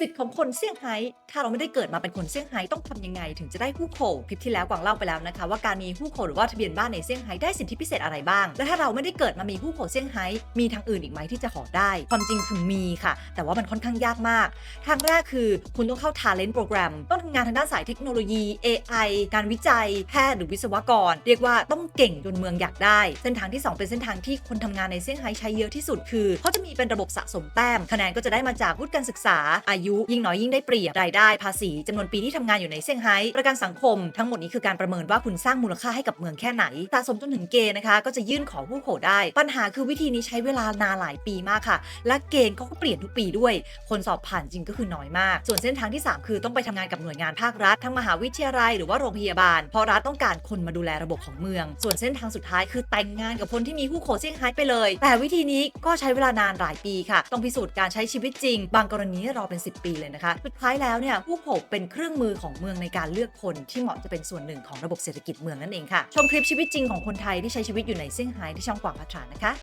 สิทธิ์ของคนเซี่ยงไฮ้ ถ้าเราไม่ได้เกิดมาเป็นคนเซี่ยงไฮ้ต้องทำยังไง ถึงจะได้ฮู้โคคลิปที่แล้วกวางเล่าไปแล้วนะคะ ว่าการมีฮู้โคหรือว่าทะเบียนบ้านในเซี่ยงไฮ้ได้สิทธิพิเศษอะไรบ้าง และถ้าเราไม่ได้เกิดมามีฮู้โคเซี่ยงไฮ้ มีทางอื่นอีกไหมที่จะขอได้ ความจริงคือมีค่ะ แต่ว่ามันค่อนข้างยากมาก ทางแรกคือคุณต้องเข้า Talent Program ต้องทำงานทางด้านสายเทคโนโลยี AI การวิจัย แพทย์หรือวิศวกร เรียกว่าต้องเก่งจนเมืองอยากได้ เส้นทางที่ 2 เป็นเส้นทางที่คนทำงานในเซี่ยงไฮ้ใช้เยอะที่สุดคือเขาจะมีเป็นระบบสะสมแต้มคะแนนก็จะได้มาจากวุฒิการศึกษาอายุยิ่งน้อยยิ่งได้เปรียบรายได้ภาษีจำนวนปีที่ทำงานอยู่ในเซี่ยงไฮ้ประกันสังคม ทั้งหมดนี้คือการประเมินว่าคุณสร้างมูลค่าให้กับเมืองแค่ไหนสะสมจนถึงเกณฑ์นะคะ ก็จะยื่นขอผู้โขได้ ปัญหาคือวิธีนี้ใช้เวลานานหลายปีมากค่ะ และเกณฑ์เขาก็เปลี่ยนทุกปีด้วย คนสอบผ่านจริงก็คือน้อยมาก ส่วนเส้นทางที่ 3 คือต้องไปทำงานกับหน่วยงานภาครัฐทั้งมหาวิทยาลัยหรือว่าโรงพยาบาล เพราะรัฐต้องการคนมาดูแลระบบของเมือง ส่วนเส้นทางสุดท้ายคือแต่งงานกับคนที่มีคู่โขเซี่ยงไฮ้ไปเลย แต่วิธีนี้ก็ใช้เวลานานหลายปีค่ะ ต้องพิสูจน์การใช้ชีวิตจริง บางกรณีรอเป็น 10ปีเลยนะคะ สุดท้ายแล้วเนี่ยผู้โขเป็นเครื่องมือของเมืองในการเลือกคนที่เหมาะจะเป็นส่วนหนึ่งของระบบเศรษฐกิจเมืองนั่นเองค่ะ ชมคลิปชีวิตจริงของคนไทยที่ใช้ชีวิตอยู่ในเซี่ยงไฮ้ที่ช่องกวางพัฒนานะคะ